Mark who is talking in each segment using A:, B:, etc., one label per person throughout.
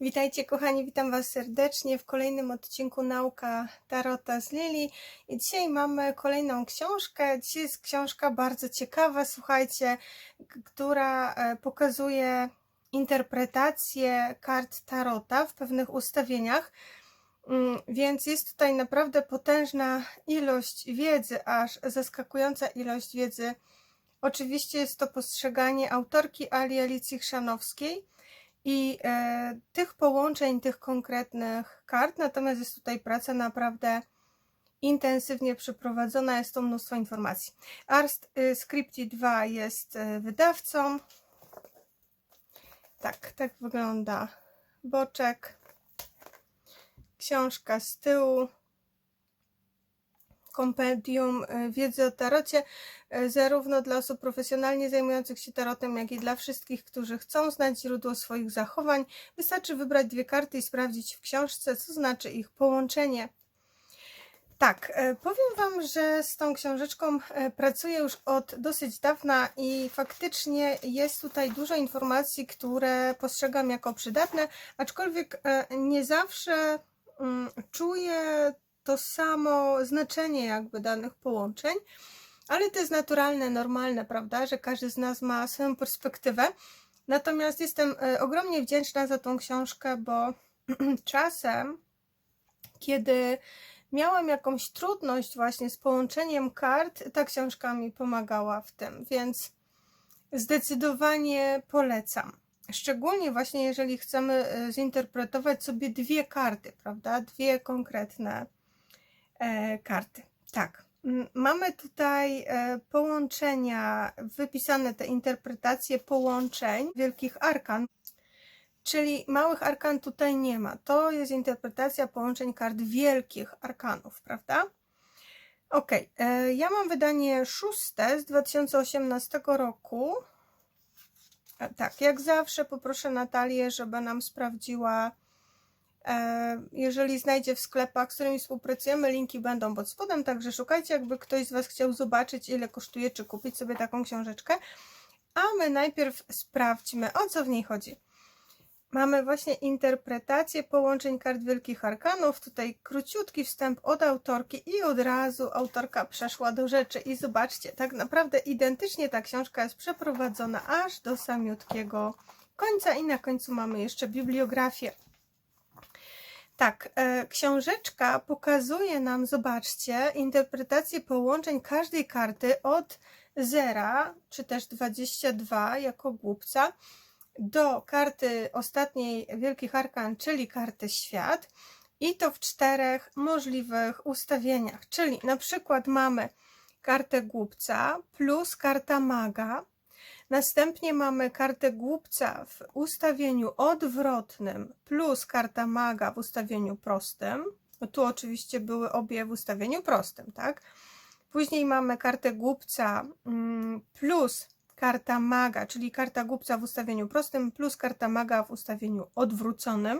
A: Witajcie kochani, witam Was serdecznie w kolejnym odcinku Nauka Tarota z Lili. I dzisiaj mamy kolejną książkę. Dzisiaj jest książka bardzo ciekawa, słuchajcie, która e, pokazuje interpretację kart Tarota w pewnych ustawieniach. Mm, Więc jest tutaj naprawdę potężna ilość wiedzy, aż zaskakująca ilość wiedzy. Oczywiście jest to postrzeganie autorki Ali Alicji Chrzanowskiej i e, tych połączeń, tych konkretnych kart, natomiast jest tutaj praca naprawdę intensywnie przeprowadzona, jest to mnóstwo informacji. Art y, Scripty 2 jest y, wydawcą. Tak, tak wygląda boczek. Książka z tyłu. Kompendium y, wiedzy o tarocie, y, zarówno dla osób profesjonalnie zajmujących się tarotem, jak i dla wszystkich, którzy chcą znać źródło swoich zachowań. Wystarczy wybrać dwie karty i sprawdzić w książce, co znaczy ich połączenie. Tak, e, powiem Wam, że z tą książeczką e, pracuję już od dosyć dawna i faktycznie jest tutaj dużo informacji, które postrzegam jako przydatne, aczkolwiek e, nie zawsze mm, czuję to samo znaczenie jakby danych połączeń, ale to jest naturalne, normalne, prawda, że każdy z nas ma swoją perspektywę. Natomiast jestem e, ogromnie wdzięczna za tą książkę, bo czasem, kiedy miałam jakąś trudność właśnie z połączeniem kart, ta książka mi pomagała w tym, więc zdecydowanie polecam. Szczególnie właśnie jeżeli chcemy e, zinterpretować sobie dwie karty, prawda? Dwie konkretne karty. Tak. Mamy tutaj e, połączenia, wypisane te interpretacje połączeń wielkich arkan, czyli małych arkan tutaj nie ma. To jest interpretacja połączeń kart wielkich arkanów, prawda? Ok, e, ja mam wydanie szóste z 2018 roku. E, Tak, jak zawsze poproszę Natalię, żeby nam sprawdziła, e, jeżeli znajdzie w sklepach, z którymi współpracujemy, linki będą pod spodem, także szukajcie, jakby ktoś z Was chciał zobaczyć, ile kosztuje, czy kupić sobie taką książeczkę. A my najpierw sprawdźmy, o co w niej chodzi. Mamy właśnie interpretację połączeń kart Wielkich Arkanów. Tutaj króciutki wstęp od autorki i od razu autorka przeszła do rzeczy. I zobaczcie, tak naprawdę identycznie ta książka jest przeprowadzona aż do samiutkiego końca i na końcu mamy jeszcze bibliografię. Tak, e, książeczka pokazuje nam, zobaczcie, interpretację połączeń każdej karty od 0 czy też 22 jako głupca do karty ostatniej Wielkich Arkan, czyli karty Świat i to w czterech możliwych ustawieniach, czyli na przykład mamy kartę Głupca plus karta Maga, następnie mamy kartę Głupca w ustawieniu odwrotnym plus karta Maga w ustawieniu prostym, no tu oczywiście były obie w ustawieniu prostym, tak? Później mamy kartę Głupca mm, plus karta maga, czyli karta głupca w ustawieniu prostym, plus karta maga w ustawieniu odwróconym.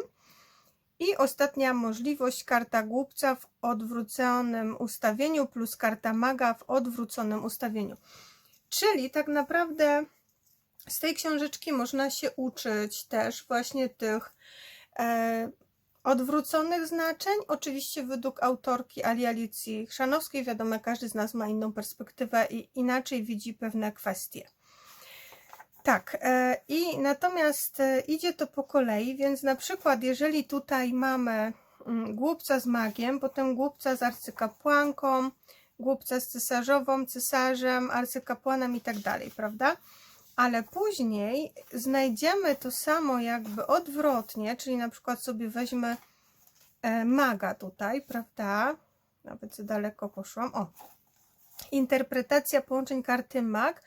A: I ostatnia możliwość, karta głupca w odwróconym ustawieniu, plus karta maga w odwróconym ustawieniu. Czyli tak naprawdę z tej książeczki można się uczyć też właśnie tych e, odwróconych znaczeń, oczywiście według autorki Ali Alicji Chrzanowskiej. Wiadomo, każdy z nas ma inną perspektywę i inaczej widzi pewne kwestie. Tak, e, i natomiast e, idzie to po kolei, więc na przykład, jeżeli tutaj mamy mm, głupca z magiem, potem głupca z arcykapłanką, głupca z cesarzową, cesarzem, arcykapłanem i tak dalej, prawda? Ale później znajdziemy to samo jakby odwrotnie, czyli na przykład sobie weźmy e, maga tutaj, prawda? Nawet za daleko poszłam. O, interpretacja połączeń karty mag.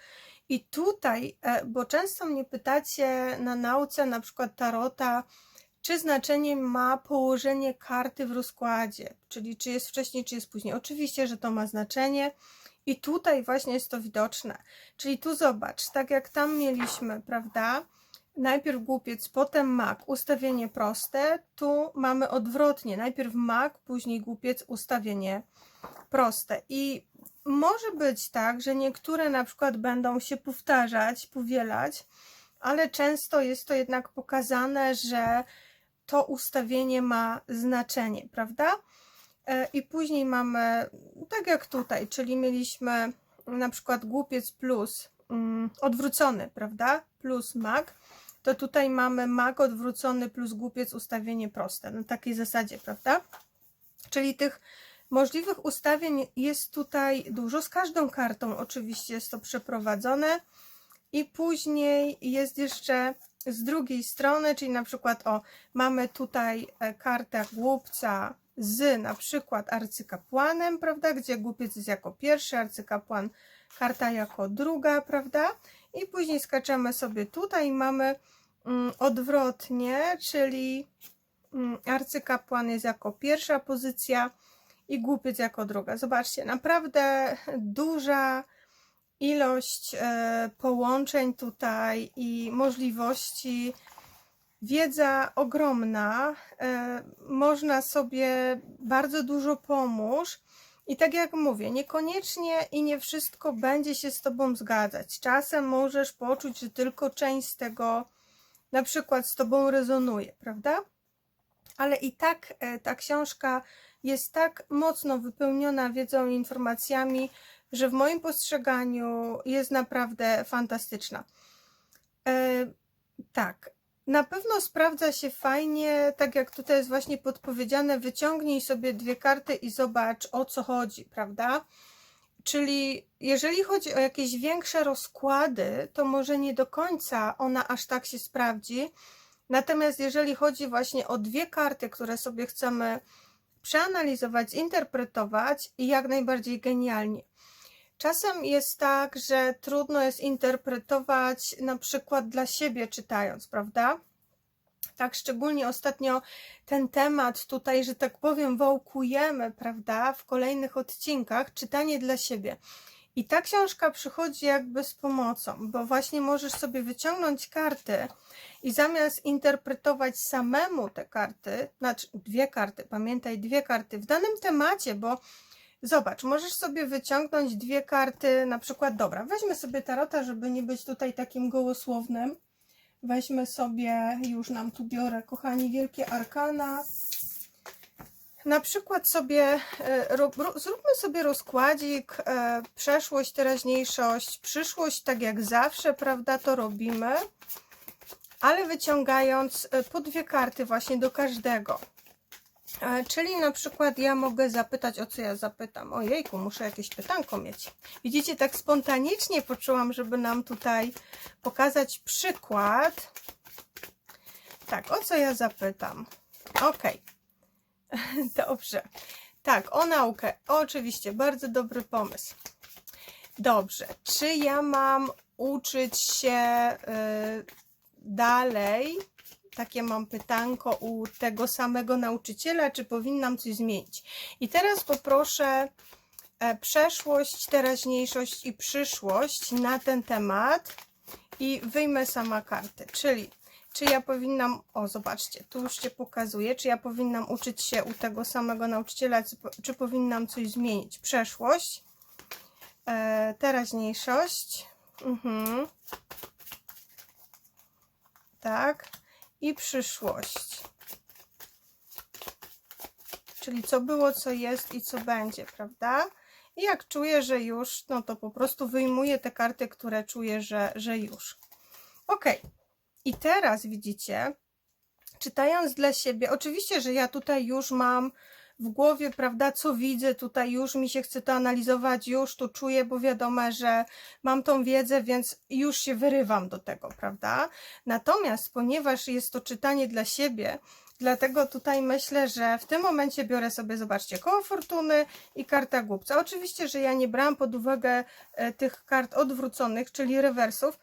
A: I tutaj, e, bo często mnie pytacie na nauce, na przykład tarota, czy znaczenie ma położenie karty w rozkładzie, czyli czy jest wcześniej, czy jest później. Oczywiście, że to ma znaczenie i tutaj właśnie jest to widoczne. Czyli tu zobacz, tak jak tam mieliśmy, prawda? Najpierw głupiec, potem mak, ustawienie proste. Tu mamy odwrotnie, najpierw mak, później głupiec, ustawienie proste. I może być tak, że niektóre na przykład będą się powtarzać, powielać, ale często jest to jednak pokazane, że to ustawienie ma znaczenie, prawda? E, I później mamy, tak jak tutaj, czyli mieliśmy na przykład głupiec plus mm, odwrócony, prawda? Plus mag, to tutaj mamy mag odwrócony plus głupiec ustawienie proste. Na takiej zasadzie, prawda? Czyli tych możliwych ustawień jest tutaj dużo. Z każdą kartą oczywiście jest to przeprowadzone. I później jest jeszcze z drugiej strony, czyli na przykład o, mamy tutaj e, kartę głupca z na przykład arcykapłanem, prawda, gdzie głupiec jest jako pierwszy, arcykapłan karta jako druga, prawda, i później skaczemy sobie tutaj i mamy mm, odwrotnie, czyli mm, arcykapłan jest jako pierwsza pozycja i głupiec jako druga. Zobaczcie, naprawdę duża ilość e, połączeń tutaj i możliwości. Wiedza ogromna, e, można sobie bardzo dużo pomóc. I tak jak mówię, niekoniecznie i nie wszystko będzie się z Tobą zgadzać. Czasem możesz poczuć, że tylko część z tego na przykład z Tobą rezonuje, prawda? Ale i tak e, ta książka jest tak mocno wypełniona wiedzą i informacjami, że w moim postrzeganiu jest naprawdę fantastyczna. E, tak, na pewno sprawdza się fajnie, tak jak tutaj jest właśnie podpowiedziane, wyciągnij sobie dwie karty i zobacz o co chodzi, prawda? Czyli jeżeli chodzi o jakieś większe rozkłady, to może nie do końca ona aż tak się sprawdzi. Natomiast jeżeli chodzi właśnie o dwie karty, które sobie chcemy przeanalizować, zinterpretować, jak najbardziej genialnie. Czasem jest tak, że trudno jest interpretować na przykład dla siebie czytając, prawda? Tak, szczególnie ostatnio ten temat tutaj, że tak powiem, wałkujemy, prawda, w kolejnych odcinkach, czytanie dla siebie. I ta książka przychodzi jakby z pomocą, bo właśnie możesz sobie wyciągnąć karty i zamiast interpretować samemu te karty, znaczy dwie karty, pamiętaj, dwie karty w danym temacie, bo Zobacz, możesz sobie wyciągnąć dwie karty, na przykład, dobra, weźmy sobie tarota, żeby nie być tutaj takim gołosłownym. Weźmy sobie, już nam tu biorę, kochani, wielkie arkana. Na przykład sobie, e, zróbmy sobie rozkładzik, e, przeszłość, teraźniejszość, przyszłość, tak jak zawsze, prawda, to robimy, ale wyciągając e, po dwie karty właśnie do każdego. Czyli na przykład ja mogę zapytać, o co ja zapytam. Ojejku, muszę jakieś pytanko mieć. Widzicie, tak spontanicznie poczułam, żeby nam tutaj pokazać przykład. Tak, o co ja zapytam? Ok. Dobrze. Tak, o naukę. Oczywiście, bardzo dobry pomysł. Dobrze. Czy ja mam uczyć się yy, dalej takie mam pytanko u tego samego nauczyciela, czy powinnam coś zmienić. I teraz poproszę e, przeszłość, teraźniejszość i przyszłość na ten temat i wyjmę sama karty, czyli czy ja powinnam, o zobaczcie, tu już się pokazuje, czy ja powinnam uczyć się u tego samego nauczyciela, czy, czy powinnam coś zmienić. Przeszłość, e, teraźniejszość, mhm. tak, i przyszłość. Czyli co było, co jest i co będzie, prawda? I jak czuję, że już, no to po prostu wyjmuję te karty, które czuję, że, że już. Ok. I teraz widzicie, czytając dla siebie, oczywiście, że ja tutaj już mam w głowie, prawda, co widzę, tutaj już mi się chce to analizować, już tu czuję, bo wiadomo, że mam tą wiedzę, więc już się wyrywam do tego, prawda? Natomiast ponieważ jest to czytanie dla siebie, Dlatego tutaj myślę, że w tym momencie biorę sobie, zobaczcie, koło fortuny i karta głupca. Oczywiście, że ja nie brałam pod uwagę e, tych kart odwróconych, czyli rewersów,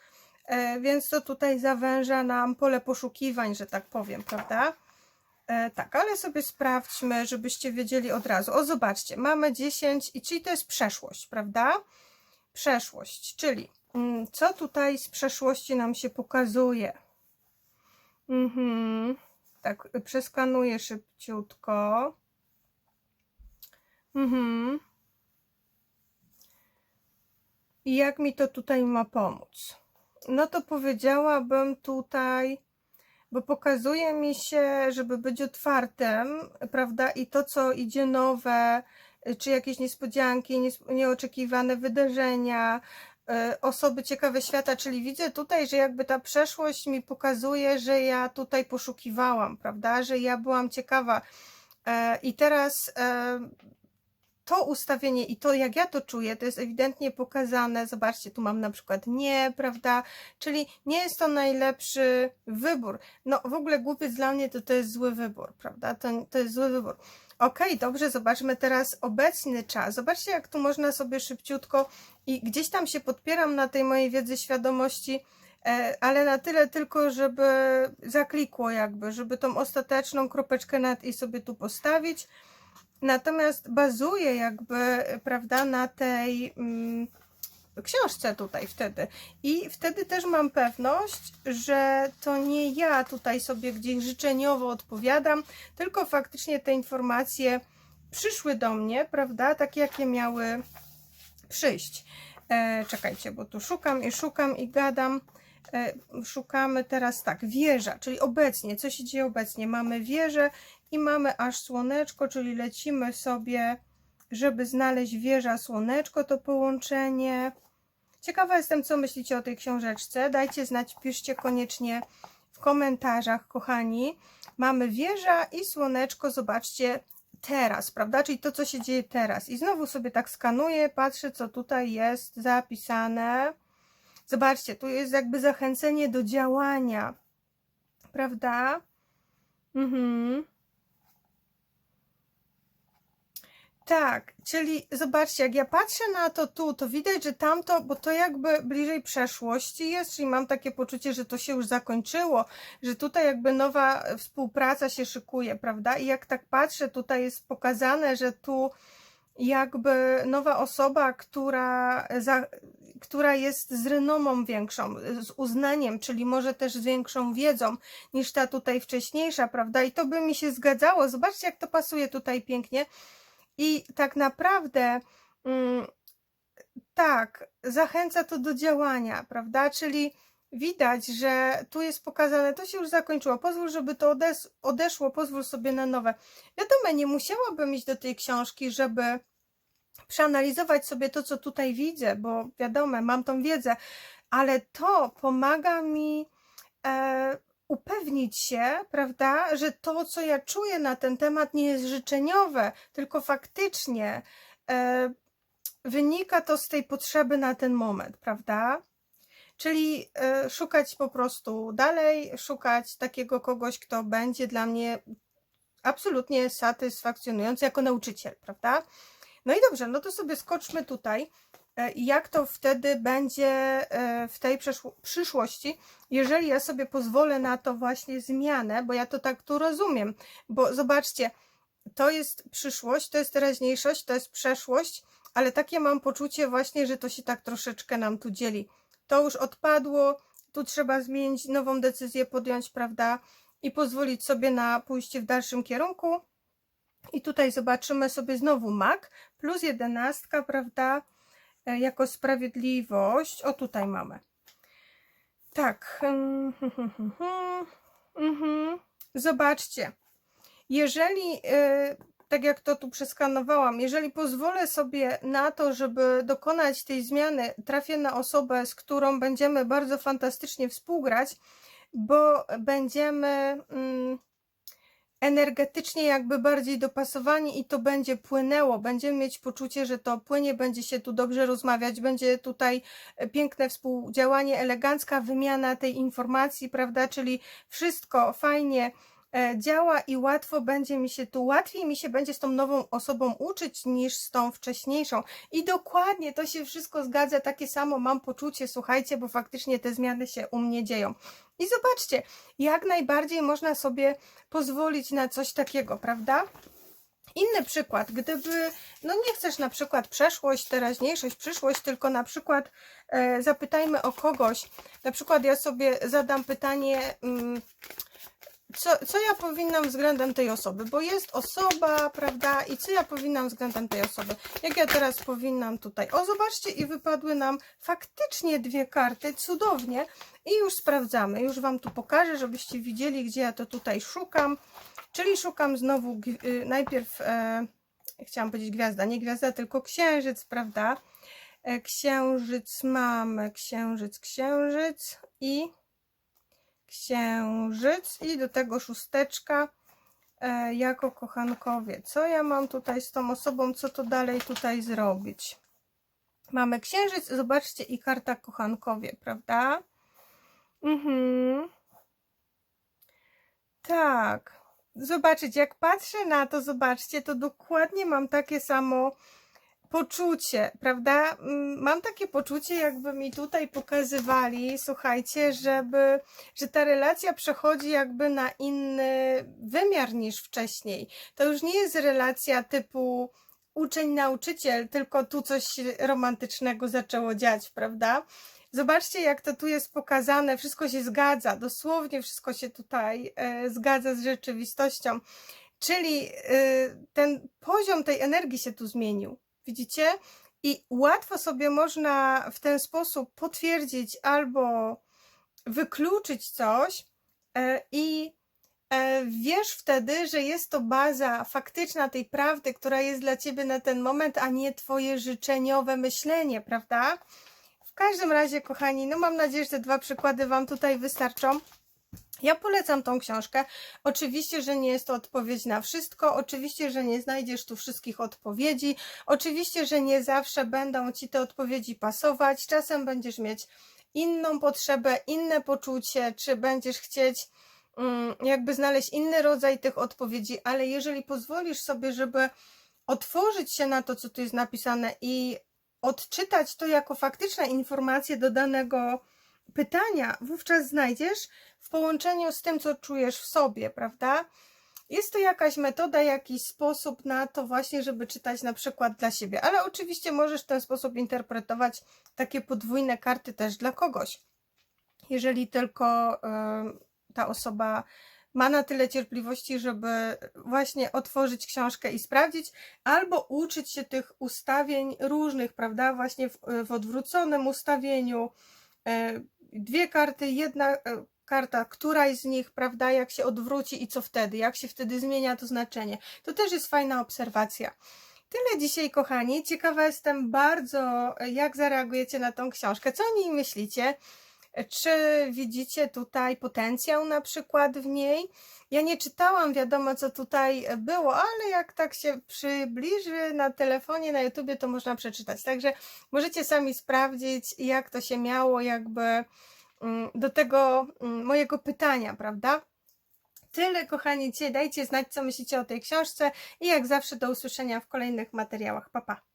A: e, więc to tutaj zawęża nam pole poszukiwań, że tak powiem, prawda? E, tak, ale sobie sprawdźmy, żebyście wiedzieli od razu. O, zobaczcie, mamy 10 i czyli to jest przeszłość, prawda? Przeszłość, czyli mm, co tutaj z przeszłości nam się pokazuje? Mhm. Tak, przeskanuję szybciutko. Mhm. I jak mi to tutaj ma pomóc? No to powiedziałabym tutaj bo pokazuje mi się, żeby być otwartym, prawda? I to, co idzie nowe, czy jakieś niespodzianki, nies- nieoczekiwane wydarzenia, y, osoby ciekawe świata, czyli widzę tutaj, że jakby ta przeszłość mi pokazuje, że ja tutaj poszukiwałam, prawda? Że ja byłam ciekawa. E, I teraz e, to ustawienie i to, jak ja to czuję, to jest ewidentnie pokazane. Zobaczcie, tu mam na przykład nie, prawda? Czyli nie jest to najlepszy wybór. No w ogóle głupiec dla mnie to to jest zły wybór, prawda? To, to jest zły wybór. Okej, dobrze, zobaczmy teraz obecny czas. Zobaczcie, jak tu można sobie szybciutko i gdzieś tam się podpieram na tej mojej wiedzy świadomości, e, ale na tyle tylko, żeby zaklikło jakby, żeby tą ostateczną kropeczkę nad i sobie tu postawić. Natomiast bazuje jakby, prawda, na tej mm, książce tutaj wtedy. I wtedy też mam pewność, że to nie ja tutaj sobie gdzieś życzeniowo odpowiadam, tylko faktycznie te informacje przyszły do mnie, prawda, tak jakie miały przyjść. E, czekajcie, bo tu szukam i szukam i gadam. E, szukamy teraz tak, wieża, czyli obecnie, co się dzieje obecnie? Mamy wieżę i mamy aż słoneczko, czyli lecimy sobie, żeby znaleźć wieża, słoneczko, to połączenie. Ciekawa jestem, co myślicie o tej książeczce. Dajcie znać, piszcie koniecznie w komentarzach, kochani. Mamy wieża i słoneczko, zobaczcie, teraz, prawda? Czyli to, co się dzieje teraz. I znowu sobie tak skanuję, patrzę, co tutaj jest zapisane. Zobaczcie, tu jest jakby zachęcenie do działania, prawda? Mhm. Tak, czyli zobaczcie, jak ja patrzę na to tu, to widać, że tamto, bo to jakby bliżej przeszłości jest, czyli mam takie poczucie, że to się już zakończyło, że tutaj jakby nowa współpraca się szykuje, prawda? I jak tak patrzę, tutaj jest pokazane, że tu jakby nowa osoba, która, za, która jest z renomą większą, z uznaniem, czyli może też z większą wiedzą niż ta tutaj wcześniejsza, prawda? I to by mi się zgadzało. Zobaczcie, jak to pasuje tutaj pięknie. I tak naprawdę mm, tak, zachęca to do działania, prawda? Czyli widać, że tu jest pokazane, to się już zakończyło, pozwól, żeby to odes- odeszło, pozwól sobie na nowe. Wiadomo, nie musiałabym iść do tej książki, żeby przeanalizować sobie to, co tutaj widzę, bo wiadomo, mam tą wiedzę, ale to pomaga mi e, upewnić się, prawda, że to, co ja czuję na ten temat, nie jest życzeniowe, tylko faktycznie e, wynika to z tej potrzeby na ten moment, prawda? Czyli e, szukać po prostu dalej, szukać takiego kogoś, kto będzie dla mnie absolutnie satysfakcjonujący jako nauczyciel, prawda? No i dobrze, no to sobie skoczmy tutaj. E, Jak to wtedy będzie e, w tej przyszłości, jeżeli ja sobie pozwolę na to właśnie zmianę, bo ja to tak tu rozumiem, bo zobaczcie, to jest przyszłość, to jest teraźniejszość, to jest przeszłość, ale takie mam poczucie właśnie, że to się tak troszeczkę nam tu dzieli. To już odpadło, tu trzeba zmienić, nową decyzję podjąć, prawda? I pozwolić sobie na pójście w dalszym kierunku. I tutaj zobaczymy sobie znowu mak plus jedenastka, prawda? E, Jako sprawiedliwość. O, tutaj mamy. Tak. Mhm. Zobaczcie. Jeżeli, e, tak jak to tu przeskanowałam, jeżeli pozwolę sobie na to, żeby dokonać tej zmiany, trafię na osobę, z którą będziemy bardzo fantastycznie współgrać, bo będziemy mm, energetycznie jakby bardziej dopasowani i to będzie płynęło. Będziemy mieć poczucie, że to płynie, będzie się tu dobrze rozmawiać, będzie tutaj e, piękne współdziałanie, elegancka wymiana tej informacji, prawda? Czyli wszystko fajnie e, działa i łatwo będzie mi się tu, łatwiej mi się będzie z tą nową osobą uczyć niż z tą wcześniejszą. I dokładnie to się wszystko zgadza, takie samo mam poczucie, słuchajcie, bo faktycznie te zmiany się u mnie dzieją. I zobaczcie, jak najbardziej można sobie pozwolić na coś takiego, prawda? Inny przykład, gdyby, no nie chcesz na przykład przeszłość, teraźniejszość, przyszłość, tylko na przykład e, zapytajmy o kogoś, na przykład ja sobie zadam pytanie, mm, co, co ja powinnam względem tej osoby, bo jest osoba, prawda, i co ja powinnam względem tej osoby. Jak ja teraz powinnam tutaj, o zobaczcie i wypadły nam faktycznie dwie karty, cudownie. I już sprawdzamy, już Wam tu pokażę, żebyście widzieli, gdzie ja to tutaj szukam, czyli szukam znowu gwi- y, najpierw, e, chciałam powiedzieć gwiazda, nie gwiazda, tylko księżyc, prawda, E, księżyc mamy, księżyc, księżyc. I księżyc i do tego szósteczka e, jako kochankowie. Co ja mam tutaj z tą osobą, co to dalej tutaj zrobić? Mamy księżyc, zobaczcie i karta kochankowie, prawda? Mhm. Tak. Zobaczyć, jak patrzę na to, zobaczcie, to dokładnie mam takie samo poczucie, prawda? Mm, Mam takie poczucie, jakby mi tutaj pokazywali, słuchajcie, żeby, że ta relacja przechodzi jakby na inny wymiar niż wcześniej. To już nie jest relacja typu uczeń-nauczyciel, tylko tu coś romantycznego zaczęło dziać, prawda? Zobaczcie, jak to tu jest pokazane, wszystko się zgadza, dosłownie wszystko się tutaj e, zgadza z rzeczywistością. Czyli e, ten poziom tej energii się tu zmienił. Widzicie? I łatwo sobie można w ten sposób potwierdzić albo wykluczyć coś e, i e, wiesz wtedy, że jest to baza faktyczna tej prawdy, która jest dla ciebie na ten moment, a nie twoje życzeniowe myślenie, prawda? W każdym razie, kochani, no mam nadzieję, że te dwa przykłady Wam tutaj wystarczą. Ja polecam tą książkę. Oczywiście, że nie jest to odpowiedź na wszystko, oczywiście, że nie znajdziesz tu wszystkich odpowiedzi, oczywiście, że nie zawsze będą ci te odpowiedzi pasować. Czasem będziesz mieć inną potrzebę, inne poczucie, czy będziesz chcieć mm, jakby znaleźć inny rodzaj tych odpowiedzi, ale jeżeli pozwolisz sobie, żeby otworzyć się na to, co tu jest napisane i odczytać to jako faktyczne informacje do danego pytania, wówczas znajdziesz w połączeniu z tym, co czujesz w sobie, prawda? Jest to jakaś metoda, jakiś sposób na to właśnie, żeby czytać na przykład dla siebie, ale oczywiście możesz w ten sposób interpretować takie podwójne karty też dla kogoś. Jeżeli tylko ta osoba ma na tyle cierpliwości, żeby właśnie otworzyć książkę i sprawdzić, albo uczyć się tych ustawień różnych, prawda? Właśnie w, w odwróconym ustawieniu. Dwie karty, jedna e, karta, któraś z nich, prawda, jak się odwróci i co wtedy, jak się wtedy zmienia to znaczenie. To też jest fajna obserwacja. Tyle dzisiaj, kochani. Ciekawa jestem bardzo, e, jak zareagujecie na tą książkę. Co o niej myślicie? Czy widzicie tutaj potencjał na przykład w niej? Ja nie czytałam, wiadomo co tutaj było, ale jak tak się przybliży na telefonie, na YouTubie, to można przeczytać. Także możecie sami sprawdzić, jak to się miało, jakby mm, do tego mm, mojego pytania, prawda? Tyle, kochani, dzisiaj dajcie znać, co myślicie o tej książce i jak zawsze do usłyszenia w kolejnych materiałach. Pa, pa.